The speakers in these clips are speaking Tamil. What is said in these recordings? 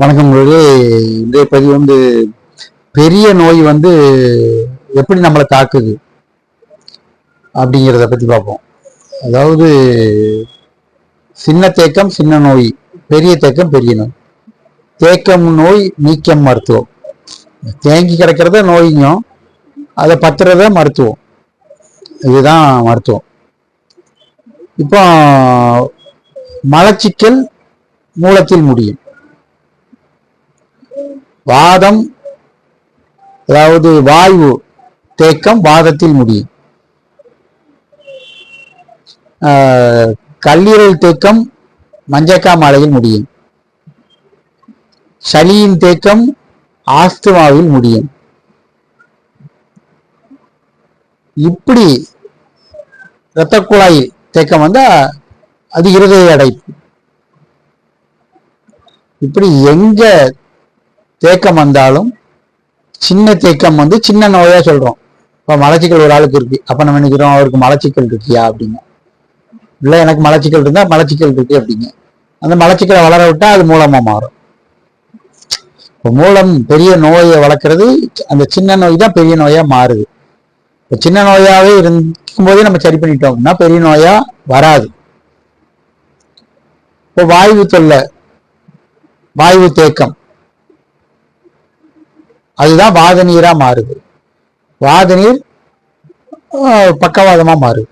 வணக்கம் முருகே இன்றைய பதிவு வந்து பெரிய நோய் வந்து எப்படி நம்மளை தாக்குது அப்படிங்கிறத பற்றி பார்ப்போம். அதாவது சின்ன தேக்கம் சின்ன நோய் பெரிய தேக்கம் பெரிய நோய். தேக்கம் நோய் நீக்கம் மருத்துவம். தேங்கி கிடக்கிறத நோய்க்கும் அதை பத்துறத மருத்துவம். இதுதான் மருத்துவம். இப்போ மலச்சிக்கல் மூலத்தில் முடியும். வாதம் அதாவது வாயு தேக்கம் வாதத்தில் முடியும். கல்லீரல் தேக்கம் மஞ்சக்கா மாலையில் முடியும். சளியின் தேக்கம் ஆஸ்துமாவில் முடியும். இப்படி இரத்த குழாய் தேக்கம் வந்தா அது இருதய அடைப்பு. இப்படி எங்க தேக்கம் வந்தாலும் சின்ன தேக்கம் வந்து சின்ன நோயா சொல்றோம். இப்போ மலச்சிக்கல் ஒரு ஆளுக்கு இருக்கு. அப்ப நம்ம நினைக்கிறோம் அவருக்கு மலச்சிக்கல் இருக்கியா அப்படிங்க. இல்ல எனக்கு மலச்சிக்கல் இருந்தா மலச்சிக்கல் இருக்கு அப்படிங்க. அந்த மலச்சிக்கலை வளர விட்டா அது மூலமா மாறும். இப்போ மூலம் பெரிய நோயை வளர்க்கறது அந்த சின்ன நோய் தான் பெரிய நோயா மாறுது. இப்போ சின்ன நோயாவே இருக்கும்போதே நம்ம சரி பண்ணிட்டோம் அப்படின்னா பெரிய நோயா வராது. இப்போ வாயு தொல்லை வாயு தேக்கம். அதுதான் வாத நீரா மாறுது. வாத நீர் பக்கவாதமா மாறுது.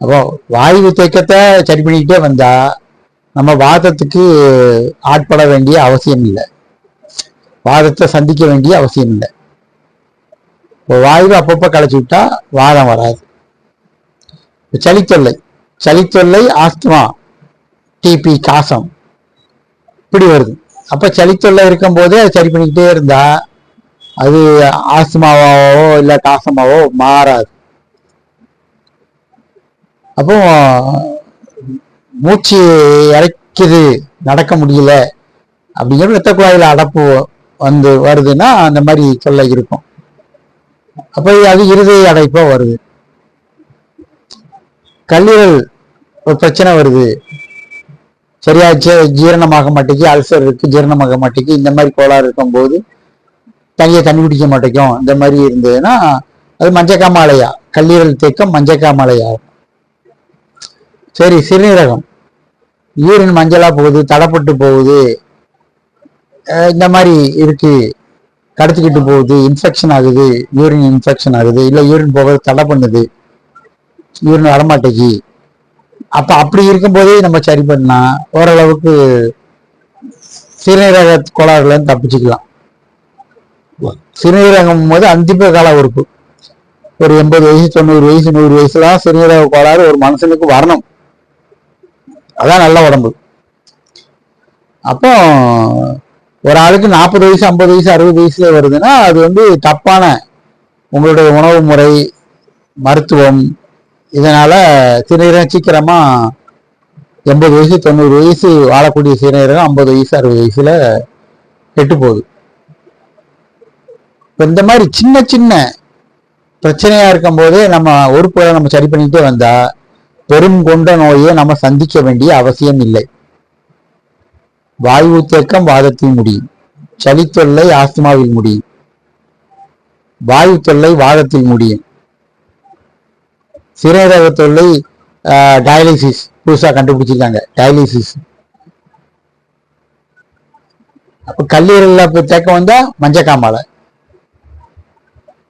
அப்போ வாயு தேக்கத்தை சரி பண்ணிக்கிட்டே வந்தா நம்ம வாதத்துக்கு ஆட்பட வேண்டிய அவசியம் இல்லை. வாதத்தை சந்திக்க வேண்டிய அவசியம் இல்லை. இப்போ வாயு அப்பப்போ களைச்சி விட்டா வாதம் வராது. சளித்தொல்லை. சளித்தொல்லை ஆஸ்துமா டிபி காசம் இப்படி வருது. அப்போ சளித்தொல்லை இருக்கும் போதே அதை சரி பண்ணிக்கிட்டே இருந்தா அது ஆஸ்துமாவோ இல்லை காசமாவோ மாறாது. அப்போ மூச்சு இறைக்குது நடக்க முடியல அப்படிங்கிற ரத்த குழாயில் அடப்பு வந்து வருதுன்னா அந்த மாதிரி தொல்லை இருக்கும். அப்போ அது இருதய அடைப்பாக வருது. கல்லீரல் ஒரு பிரச்சனை வருது. சரியா ஜீரணமாக மாட்டேங்கி அல்சர் இருக்கு ஜீரணமாக மாட்டேங்கி இந்த மாதிரி கோளாறு இருக்கும்போது தனியாக தண்ணி குடிக்க மாட்டேங்கும் இந்த மாதிரி இருந்ததுன்னா அது மஞ்சக்காமலையா? கல்லீரல் தேக்கம் மஞ்சக்காமலையா சரி சிறுநீரகம். யூரின் மஞ்சளா போகுது தடப்பட்டு போகுது. இந்த மாதிரி இருக்கு. கடத்திக்கிட்டு போகுது இன்ஃபெக்ஷன் ஆகுது யூரின் இன்ஃபெக்ஷன் ஆகுது. இல்லை யூரின் போகிறது தடை பண்ணுது. யூரின் வரமாட்டேங்கி அப்ப அப்படி இருக்கும்போதே நம்ம சரி பண்ணா ஓரளவுக்கு சிறுநீரக கோளாறுல இருந்து தப்பிச்சுக்கலாம். சிறுநீரகம் போது அந்திப்ப கால உறுப்பு. ஒரு எண்பது வயசு தொண்ணூறு வயசு நூறு வயசுலாம் சிறுநீரக கோளாறு ஒரு மனுஷனுக்கு வரணும். அதான் நல்ல உடம்பு. அப்போ ஒரு ஆளுக்கு நாற்பது வயசு ஐம்பது வயசு அறுபது வயசுல வருதுன்னா அது வந்து தப்பான உங்களுடைய உணவு முறை மருத்துவம் இதனால் சிறுநீரகம் சீக்கிரமாக எண்பது வயசு தொண்ணூறு வயசு வாழக்கூடிய சிறுநீரகம் ஐம்பது வயசு அறுபது வயசில் கெட்டு போகுது. இப்போ இந்த மாதிரி சின்ன சின்ன பிரச்சனையாக இருக்கும்போதே நம்ம உறுப்புகளை நம்ம சரி பண்ணிக்கிட்டே வந்தால் பெரும் கொண்ட நோயை நம்ம சந்திக்க வேண்டிய அவசியம் இல்லை. வாயு தேக்கம் வாதத்தில் முடியும். சளி தொல்லை ஆஸ்துமாவில் முடியும். வாயு தொல்லை வாதத்தில் முடியும். சிறுநீரக தொல்லை டயாலிசிஸ் புதுசா கண்டுபிடிச்சிருக்காங்க. டயாலிசிஸ் அப்போ கல்லீரலில் போய் தேக்கம் வந்தா மஞ்சக்காமலை.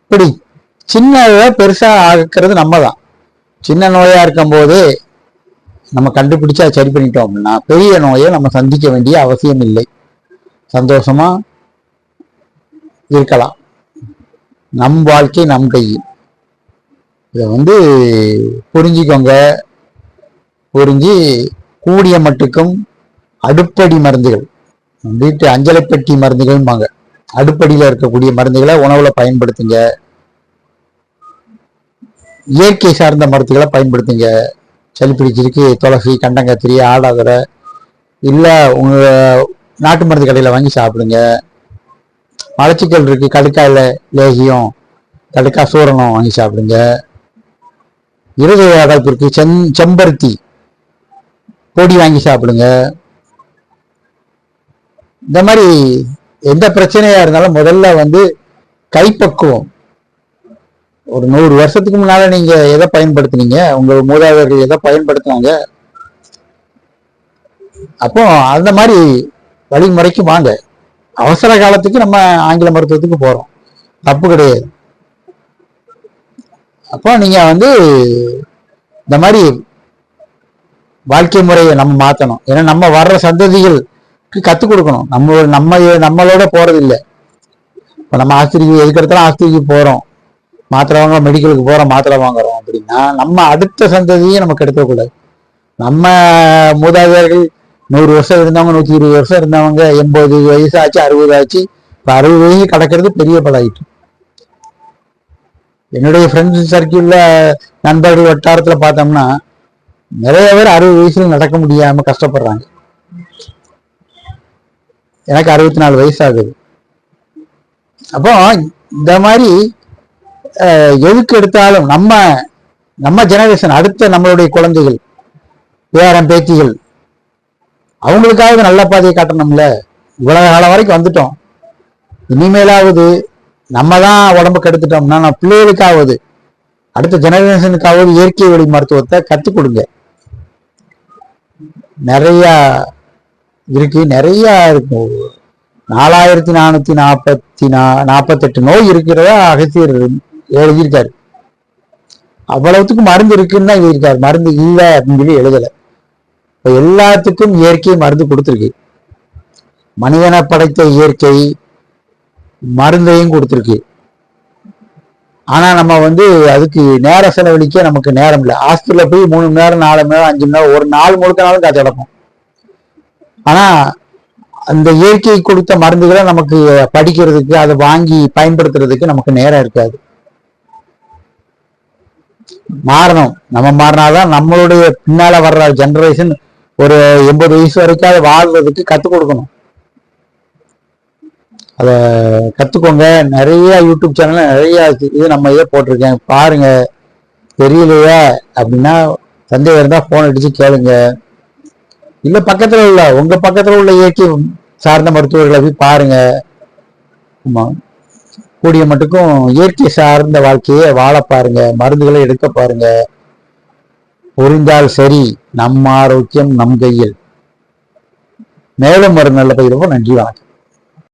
இப்படி சின்ன பெருசா ஆகிறது நம்ம தான் சின்ன நோயா இருக்கும்போதே நம்ம கண்டுபிடிச்சா சரி பண்ணிட்டோம் அப்படின்னா பெரிய நோயை நம்ம சந்திக்க வேண்டிய அவசியம் இல்லை. சந்தோஷமா இருக்கலாம். நம் வாழ்க்கை நம் கையில். இதை வந்து புரிஞ்சுக்கோங்க. புரிஞ்சு கூடிய மட்டுக்கும் அடுப்படி மருந்துகள். வீட்டு அஞ்சலைப்பட்டி மருந்துகள்பாங்க அடுப்படியில் இருக்கக்கூடிய மருந்துகளை உணவுல பயன்படுத்துங்க. இயற்கை சார்ந்த மருந்துகளை பயன்படுத்துங்க. சளி பிடிச்சிருக்கு துளசி கண்டங்கத்திரி ஆடாதரை இல்லை உங்கள் நாட்டு மருந்து கடையில் வாங்கி சாப்பிடுங்க. மலச்சிக்கல் இருக்குது கடுக்காயில் லேகியம் கடுக்கா சூரணம் வாங்கி சாப்பிடுங்க. இருதய அடைப்பிற்கு இருக்கு செம் செம்பருத்தி பொடி வாங்கி சாப்பிடுங்க. இந்த மாதிரி எந்த பிரச்சனையா இருந்தாலும் முதல்ல வந்து கைப்பக்குவம். ஒரு நூறு வருஷத்துக்கு முன்னால நீங்க எதை பயன்படுத்துனீங்க? உங்க மூதாதையர்கள் எதை பயன்படுத்தினாங்க? அப்போ அந்த மாதிரி வழிமுறைக்கு வாங்க. அவசர காலத்துக்கு நம்ம ஆங்கில மருத்துவத்துக்கு போறோம். தப்பு கிடையாது. அப்போ நீங்க வந்து இந்த மாதிரி வாழ்க்கை முறையை நம்ம மாத்தணும். ஏன்னா நம்ம வர்ற சந்ததிகளுக்கு கற்றுக் கொடுக்கணும். நம்ம நம்ம நம்மளோட போகிறது இல்லை. இப்போ நம்ம ஆஸ்திரிக்கு எதுக்கெடுத்தாலும் ஆஸ்திரிக்கு போறோம். மாத்திரை வாங்க மெடிக்கலுக்கு போறோம் மாத்திரை வாங்குறோம் அப்படின்னா நம்ம அடுத்த சந்ததியை நம்ம கெடுக்கக்கூடாது நம்ம மூதாதையர்கள் நூறு வருஷம் இருந்தவங்க நூத்தி இருபது வருஷம் இருந்தவங்க எண்பது வயசு ஆச்சு அறுபது ஆச்சு இப்போ அறுபது வயசு கிடக்கிறது பெரிய பழகிட்டு என்னுடைய ஃப்ரெண்ட்ஸ் சர்க்கிள்ல நண்பர்கள் வட்டாரத்துல பார்த்தோம்னா நிறைய பேர் அறுபது வயசுல நடக்க முடியாம கஷ்டப்படுறாங்க. எனக்கு அறுபத்தி நாலு வயசு ஆகுது. அப்போ இந்த மாதிரி அஹ், எதுக்கு எடுத்தாலும் நம்ம நம்ம ஜெனரேஷன் அடுத்த நம்மளுடைய குழந்தைகள் பேரம் பேத்திகள் அவங்களுக்காவது நல்ல பாதையை காட்டணும்ல? இவ்வளவு காலம் வரைக்கும் வந்துட்டோம். இனிமேலாவது நம்ம தான் உடம்பு கெடுத்துட்டோம்னா நான் பிள்ளைகளுக்காவது அடுத்த ஜெனரேஷனுக்காவது இயற்கை வழி மருத்துவத்தை கற்றுக் கொடுங்க. நிறையா இருக்கு நிறையா இருக்கும் நாலாயிரத்தி நானூத்தி நாற்பத்தி நா நாற்பத்தெட்டு நோய் இருக்கிறதா அகத்தியர் எழுதியிருக்காரு. அவ்வளவுத்துக்கு மருந்து இருக்குன்னு தான் எழுதியிருக்காரு. மருந்து இல்லை அப்படின்னு சொல்லி எழுதலை. இப்போ எல்லாத்துக்கும் இயற்கை மருந்து கொடுத்துருக்கு. மனிதனை படைத்த இயற்கை மருந்தையும் கொடுத்துருக்கு. ஆனா நம்ம வந்து அதுக்கு நேர செலவழிக்க நமக்கு நேரம் இல்லை. ஹாஸ்பிட்டல்ல போய் மூணு மணி நேரம் நாலு மணி நேரம் அஞ்சு மணி நேரம் ஒரு நாள் முழுக்கனாலும் காய்ச்சல் கிடக்கும் ஆனா அந்த இயற்கை கொடுத்த மருந்துகளை நமக்கு படிக்கிறதுக்கு அதை வாங்கி பயன்படுத்துறதுக்கு நமக்கு நேரம் இருக்காது. மாறணும். நம்ம மாறினாதான் நம்மளுடைய பின்னால வர்ற ஜெனரேஷன் ஒரு எண்பது வயசு வரைக்கும் அதை வாழ்றதுக்கு கற்றுக் கொடுக்கணும். அதை கற்றுக்கோங்க நிறைய யூடியூப் சேனல் நிறைய இருக்குது இது நம்ம இதே போட்டிருக்கேன். பாருங்க. தெரியலையா? அப்படின்னா சந்தேகம் இருந்தால் ஃபோன் அடித்து கேளுங்க. இல்லை பக்கத்தில் உள்ள உங்கள் பக்கத்தில் உள்ள இயற்கை சார்ந்த மருத்துவர்களை போய் பாருங்க. ஆமாம் கூடிய மட்டுக்கும் இயற்கை சார்ந்த வாழ்க்கையை வாழ பாருங்க. மருந்துகளை எடுக்க பாருங்க. புரிந்தால் சரி. நம் ஆரோக்கியம் நம் கையில். மேலும் ஒரு நல்ல பகிர்வோம் நன்றி வணக்கம்.